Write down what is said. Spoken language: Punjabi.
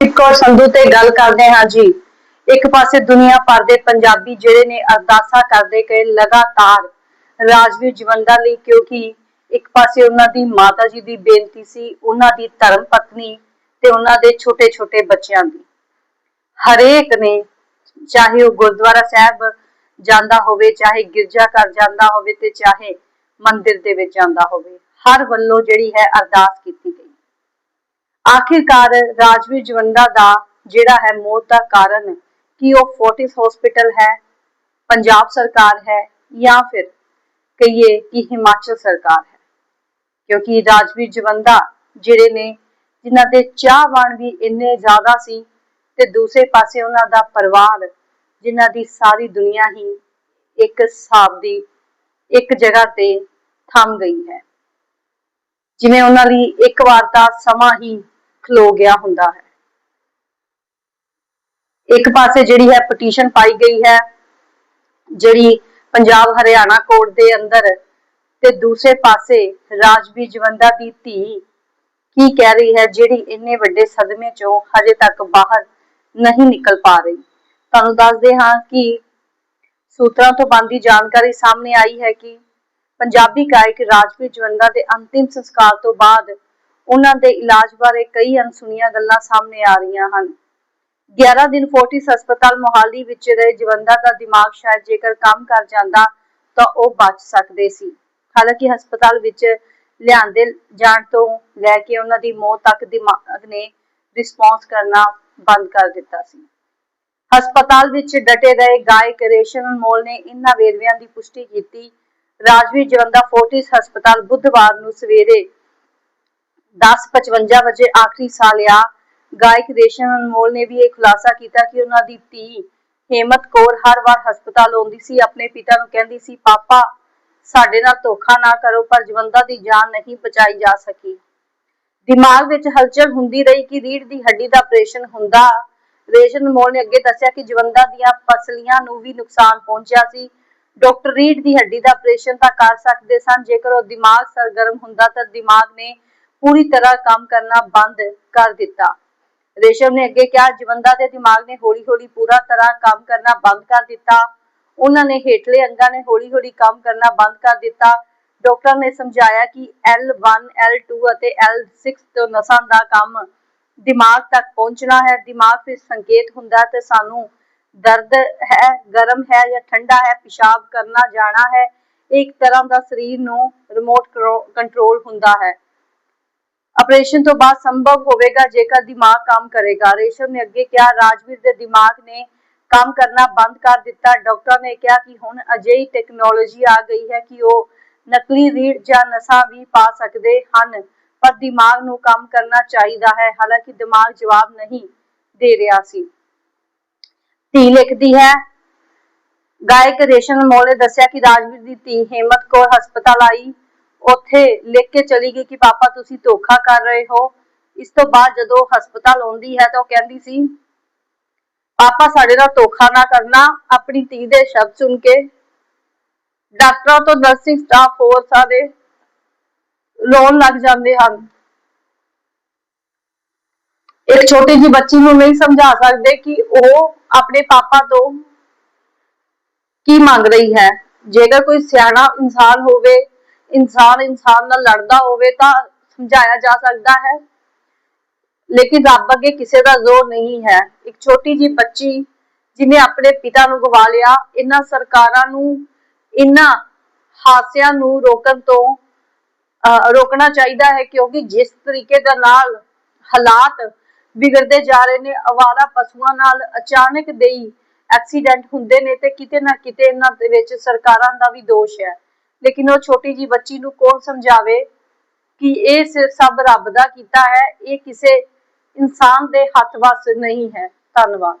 ਇੱਕ ਸੰਧੂ ਤੇ ਗੱਲ ਕਰਦੇ ਹਾਂ ਜੀ। ਇੱਕ ਪਾਸੇ ਦੁਨੀਆ ਭਰ ਦੇ ਪੰਜਾਬੀ ਜਿਹੜੇ ਨੇ ਅਰਦਾਸਾਂ ਕਰਦੇ ਗਏ ਲਗਾਤਾਰ। ਰਾਜਵੀਰ ਜਵੰਦਾ ਲਈ ਕਿਉਂਕਿ ਇੱਕ ਪਾਸੇ ਉਹਨਾਂ ਦੀ ਮਾਤਾ ਜੀ ਦੀ ਬੇਨਤੀ ਸੀ, ਉਹਨਾਂ ਦੀ ਧਰਮ ਪਤਨੀ ਤੇ ਉਹਨਾਂ ਦੇ ਛੋਟੇ-ਛੋਟੇ ਬੱਚਿਆਂ ਦੀ। ਹਰੇਕ ਨੇ ਚਾਹੇ ਉਹ ਗੁਰਦੁਆਰਾ ਸਾਹਿਬ ਜਾਂਦਾ ਹੋਵੇ, ਚਾਹੇ ਗਿਰਜਾ ਘਰ ਜਾਂਦਾ ਹੋਵੇ ਤੇ ਚਾਹੇ ਮੰਦਿਰ ਦੇ ਵਿੱਚ ਜਾਂਦਾ ਹੋਵੇ, ਹਰ ਵੱਲੋਂ ਜਿਹੜੀ ਹੈ ਅਰਦਾਸ ਕੀਤੀ ਆਖਿਰਕਾਰ ਰਾਜਵੀਰ ਜਵੰਦਾ ਦਾ ਜਿਹੜਾ ਹੈ ਮੌਤ ਦਾ ਕਾਰਨ ਕੀ ਉਹ ਫੋਰਟਿਸ ਹਸਪੀਟਲ ਹੈ, ਪੰਜਾਬ ਸਰਕਾਰ ਹੈ ਜਾਂ ਫਿਰ ਕਹੀਏ ਕਿ ਹਿਮਾਚਲ ਸਰਕਾਰ ਹੈ? ਕਿਉਂਕਿ ਰਾਜਵੀਰ ਜਵੰਦਾ ਜਿਹੜੇ ਨੇ, ਜਿਨ੍ਹਾਂ ਦੇ ਚਾਹਵਾਨ ਵੀ ਇੰਨੇ ਜ਼ਿਆਦਾ ਸੀ ਤੇ ਦੂਸਰੇ ਪਾਸੇ ਉਹਨਾਂ ਦਾ ਪਰਿਵਾਰ, ਜਿਨ੍ਹਾਂ ਦੀ ਸਾਰੀ ਦੁਨੀਆ ਹੀ ਇੱਕ ਹਿਸਾਬ ਦੀ ਇੱਕ ਜਗ੍ਹਾ ਤੇ ਥੰਮ ਗਈ ਹੈ। ਜਿਵੇਂ ਉਹਨਾਂ ਲਈ ਇੱਕ ਵਾਰ ਤਾਂ ਸਮਾਂ ਹੀ ਖਲੋ ਗਿਆ ਹੁੰਦਾ ਹੈ। ਇੱਕ ਪਾਸੇ ਜਿਹੜੀ ਹੈ ਪਟੀਸ਼ਨ ਪਾਈ ਗਈ ਹੈ, ਜਿਹੜੀ ਪੰਜਾਬ ਹਰਿਆਣਾ ਕੋਰਟ ਦੇ ਅੰਦਰ ਤੇ ਦੂਸਰੇ ਪਾਸੇ ਰਾਜਵੀਰ ਜਵੰਦਾ ਦੀ ਧੀ ਕੀ ਕਹਿ ਰਹੀ ਹੈ, ਜਿਹੜੀ ਇੰਨੇ ਵੱਡੇ ਸਦਮੇ ਚੋਂ ਹਜੇ ਤੱਕ ਬਾਹਰ ਨਹੀਂ ਨਿਕਲ ਪਾ ਰਹੀ। ਤੁਹਾਨੂੰ ਦੱਸਦੇ ਹਾਂ ਕਿ ਸੂਤਰਾਂ ਤੋਂ ਬੰਦੀ ਜਾਣਕਾਰੀ ਸਾਹਮਣੇ ਆਈ ਹੈ ਕਿ ਪੰਜਾਬੀ ਗਾਇਕ ਰਾਜਵੀਰ ਜਵੰਦਾ ਦੇ ਅੰਤਿਮ ਸੰਸਕਾਰ ਤੋਂ ਬਾਅਦ ਉਹਨਾਂ ਦੇ ਇਲਾਜ ਬਾਰੇ ਕਈ ਅਣਸੁਣੀਆਂ ਗੱਲਾਂ ਸਾਹਮਣੇ ਆ ਰਹੀਆਂ ਹਨ। 11 ਦਿਨ ਫੋਰਟਿਸ ਹਸਪਤਾਲ ਮੋਹਾਲੀ ਵਿੱਚ ਰਹੇ ਜਵੰਦਾ ਦਾ ਦਿਮਾਗ ਸ਼ਾਇਦ ਜੇਕਰ ਕੰਮ ਕਰ ਜਾਂਦਾ ਤਾਂ ਉਹ ਬਚ ਸਕਦੇ ਸੀ। ਹਾਲਾਂਕਿ ਹਸਪਤਾਲ ਵਿੱਚ ਲਿਆਂਦੇ ਜਾਣ ਤੋਂ ਲੈ ਕੇ ਉਹਨਾਂ ਦੀ ਮੌਤ ਤੱਕ ਦਿਮਾਗ ਨੇ ਰਿਸਪੌਂਸ ਕਰਨਾ ਬੰਦ ਕਰ ਦਿੱਤਾ ਸੀ। ਹਸਪਤਾਲ ਵਿੱਚ ਡਟੇ ਰਹੇ ਗਾਇਕ ਰੇਸ਼ਮ ਅਨਮੋਲ ਨੇ ਇਨ੍ਹਾਂ ਵੇਰਵਿਆਂ ਦੀ ਪੁਸ਼ਟੀ ਕੀਤੀ। ਰਾਜਵੀਰ ਜਵੰਦਾ ਫੋਰਟਿਸ ਹਸਪਤਾਲ ਬੁੱਧਵਾਰ ਨੂੰ ਸਵੇਰੇ 10:55 ਵਜੇ ਆਖਰੀ ਸਾਹ ਲਿਆ ਗਾਇਕ ਰੇਸ਼ਮ ਅਨਮੋਲ ਨੇ ਵੀ ਇਹ ਖੁਲਾਸਾ ਕੀਤਾ ਕਿ ਉਹਨਾਂ ਦੀ ਧੀ ਹੇਮਤ ਕੌਰ ਹਰ ਵਾਰ ਹਸਪਤਾਲ ਆਉਂਦੀ ਸੀ, ਆਪਣੇ ਪਿਤਾ ਨੂੰ ਕਹਿੰਦੀ ਸੀ, ਪਾਪਾ, ਸਾਡੇ ਨਾਲ ਧੋਖਾ ਨਾ ਕਰੋ, ਪਰ ਜਵੰਦਾ ਦੀ ਜਾਨ ਨਹੀਂ ਬਚਾਈ ਜਾ ਸਕੀ। ਦਿਮਾਗ ਵਿੱਚ ਹਲਚਲ ਹੁੰਦੀ ਰਹੀ ਕਿ ਰੀੜ ਦੀ ਹੱਡੀ ਦਾ ਆਪਰੇਸ਼ਨ ਹੁੰਦਾ। ਰੇਸ਼ਮ ਅਨਮੋਲ ਨੇ ਅੱਗੇ ਦੱਸਿਆ ਕਿ ਜਵੰਦਾ ਦੀਆਂ ਪਸਲੀਆਂ ਨੂੰ ਵੀ ਨੁਕਸਾਨ ਪਹੁੰਚਿਆ ਸੀ। ਡਾਕਟਰ ਰੀੜ ਦੀ ਹੱਡੀ ਦਾ ਆਪਰੇਸ਼ਨ ਤਾਂ ਕਰ ਸਕਦੇ ਸਨ, ਜੇਕਰ ਉਹ ਦਿਮਾਗ ਸਰਗਰਮ ਹੁੰਦਾ ਤਾਂ ਦਿਮਾਗ ਨੇ ਪੂਰੀ ਤਰ੍ਹਾਂ ਕੰਮ ਕਰਨਾ ਬੰਦ ਕਰ ਦਿੱਤਾ। ਰੇਸ਼ਮ ਨੇ ਅੱਗੇ ਕਿਹਾ, ਜਵੰਦਾ ਦੇ ਦਿਮਾਗ ਨੇ ਹੌਲੀ-ਹੌਲੀ ਪੂਰਾ ਤਰ੍ਹਾਂ ਕੰਮ ਕਰਨਾ ਬੰਦ ਕਰ ਦਿੱਤਾ। ਉਹਨਾਂ ਨੇ ਹੇਠਲੇ ਅੰਗਾਂ ਨੇ ਹੌਲੀ-ਹੌਲੀ ਕੰਮ ਕਰਨਾ ਬੰਦ ਕਰ ਦਿੱਤਾ। ਡਾਕਟਰ ਨੇ ਸਮਝਾਇਆ ਕਿ L1 L2 ਅਤੇ L6 ਤੋਂ ਨਸਾਂ ਦਾ ਕੰਮ ਦਿਮਾਗ ਤੱਕ ਪਹੁੰਚਣਾ ਹੈ। ਦਿਮਾਗ ਫਿਰ ਸੰਕੇਤ ਹੁੰਦਾ ਤੇ ਸਾਨੂੰ ਦਰਦ ਹੈ, ਗਰਮ ਹੈ ਜਾਂ ਠੰਡਾ ਹੈ, ਪਿਸ਼ਾਬ ਕਰਨਾ, ਜਾਣਾ ਹੈ। ਇੱਕ ਤਰ੍ਹਾਂ ਦਾ ਸਰੀਰ ਨੂੰ ਰਿਮੋਟ ਕੰਟਰੋਲ ਹੁੰਦਾ ਹੈ। ਆਪਰੇਸ਼ਨ ਤੋਂ ਬਾਅਦ ਸੰਭਵ ਹੋਵੇਗਾ ਜੇਕਰ ਦਿਮਾਗ ਕੰਮ ਕਰੇਗਾ। ਰੇਸ਼ਮ ਨੇ ਅੱਗੇ ਕਿਹਾ, ਰਾਜਵੀਰ ਦੇ ਦਿਮਾਗ ਨੇ ਕੰਮ ਕਰਨਾ ਬੰਦ ਕਰ ਦਿੱਤਾ। ਡਾਕਟਰ ਨੇ ਕਿਹਾ ਕਿ ਹੁਣ ਅਜਿਹੀ ਟੈਕਨੋਲੋਜੀ ਆ ਗਈ ਹੈ ਕਿ ਉਹ ਨਕਲੀ ਰੀੜ ਜਾਂ ਨਸਾਂ ਵੀ ਪਾ ਸਕਦੇ ਹਨ, ਪਰ ਦਿਮਾਗ ਨੂੰ ਕੰਮ ਕਰਨਾ ਚਾਹੀਦਾ ਹੈ। ਹਾਲਾਂਕਿ ਦਿਮਾਗ ਜਵਾਬ ਨਹੀਂ ਦੇ ਰਿਹਾ ਸੀ। ਧੀ ਲਿਖਦੀ ਹੈ, ਗਾਇਕ ਰੇਸ਼ਮ ਅਨਮੋਲ ਨੇ ਦੱਸਿਆ ਕਿ ਰਾਜਵੀਰ ਦੀ ਧੀ ਹੇਮਤ ਕੌਰ ਹਸਪਤਾਲ ਆਈ। ਉੱਥੇ ਲਿਖ ਕੇ ਚਲੀ ਗਈ ਕਿ ਪਾਪਾ ਤੁਸੀਂ ਧੋਖਾ ਕਰ ਰਹੇ ਹੋ। ਇਸ ਤੋਂ ਬਾਅਦ ਜਦੋਂ ਹਸਪਤਾਲ ਆਉਂਦੀ ਹੈ ਤਾਂ ਉਹ ਕਹਿੰਦੀ ਸੀ, ਪਾਪਾ ਸਾਡੇ ਨਾਲ ਧੋਖਾ ਨਾ ਕਰਨਾ, ਆਪਣੀ ਧੀ ਦੇ ਸ਼ਬਦ ਸੁਣ ਕੇ। ਡਾਕਟਰਾਂ ਤੋਂ ਨਰਸਿੰਗ ਸਟਾਫ ਹੋਰ ਸਾਰੇ ਰੋਣ ਲੱਗ ਜਾਂਦੇ ਹਨ। ਇੱਕ ਛੋਟੀ ਜਿਹੀ ਬੱਚੀ ਨੂੰ ਨਹੀਂ ਸਮਝਾ ਸਕਦੇ ਕਿ ਉਹ ਆਪਣੇ ਪਾਪਾ ਤੋਂ ਕੀ ਮੰਗ ਰਹੀ ਹੈ। ਜੇਕਰ ਕੋਈ ਸਿਆਣਾ ਇਨਸਾਨ ਹੋਵੇ ਇਨਸਾਨ ਇਨਸਾਨ ਨਾਲ ਲੜਦਾ ਹੋਵੇ ਤਾਂ ਸਮਝਾਇਆ ਜਾ ਸਕਦਾ ਹੈ। ਲੇਕਿਨ ਰੱਬ ਅੱਗੇ ਕਿਸੇ ਦਾ ਜ਼ੋਰ ਨਹੀਂ ਹੈ। ਇੱਕ ਛੋਟੀ ਜੀ ਬੱਚੀ ਜਿਨੇ ਆਪਣੇ ਪਿਤਾ ਨੂੰ ਗਵਾ ਲਿਆ, ਇਹਨਾਂ ਸਰਕਾਰਾਂ ਨੂੰ, ਇਹਨਾਂ ਹਾਸਿਆਂ ਨੂੰ ਰੋਕਣ ਤੋਂ ਰੋਕਣਾ ਚਾਹੀਦਾ ਹੈ ਕਿਉਂਕਿ ਜਿਸ ਤਰੀਕੇ ਦੇ ਨਾਲ ਹਾਲਾਤ ਵਿਗੜਦੇ ਜਾ ਰਹੇ ਨੇ, ਅਵਾਰਾ ਪਸ਼ੂਆਂ ਨਾਲ ਅਚਾਨਕ ਦੇਈ ਐਕਸੀਡੈਂਟ ਹੁੰਦੇ ਨੇ ਤੇ ਕਿਤੇ ਨਾ ਕਿਤੇ ਇਹਨਾਂ ਦੇ ਵਿੱਚ ਸਰਕਾਰਾਂ ਦਾ ਵੀ ਦੋਸ਼ ਹੈ। ਲੇਕਿਨ ਉਹ ਛੋਟੀ ਜੀ ਬੱਚੀ ਨੂੰ ਕੌਣ ਸਮਝਾਵੇ ਕਿ ਇਹ ਸਿਰਫ ਸਭ ਰੱਬ ਦਾ ਕੀਤਾ ਹੈ, ਇਹ ਕਿਸੇ ਇਨਸਾਨ ਦੇ ਹੱਥ ਵੱਸ ਨਹੀਂ ਹੈ। ਧੰਨਵਾਦ।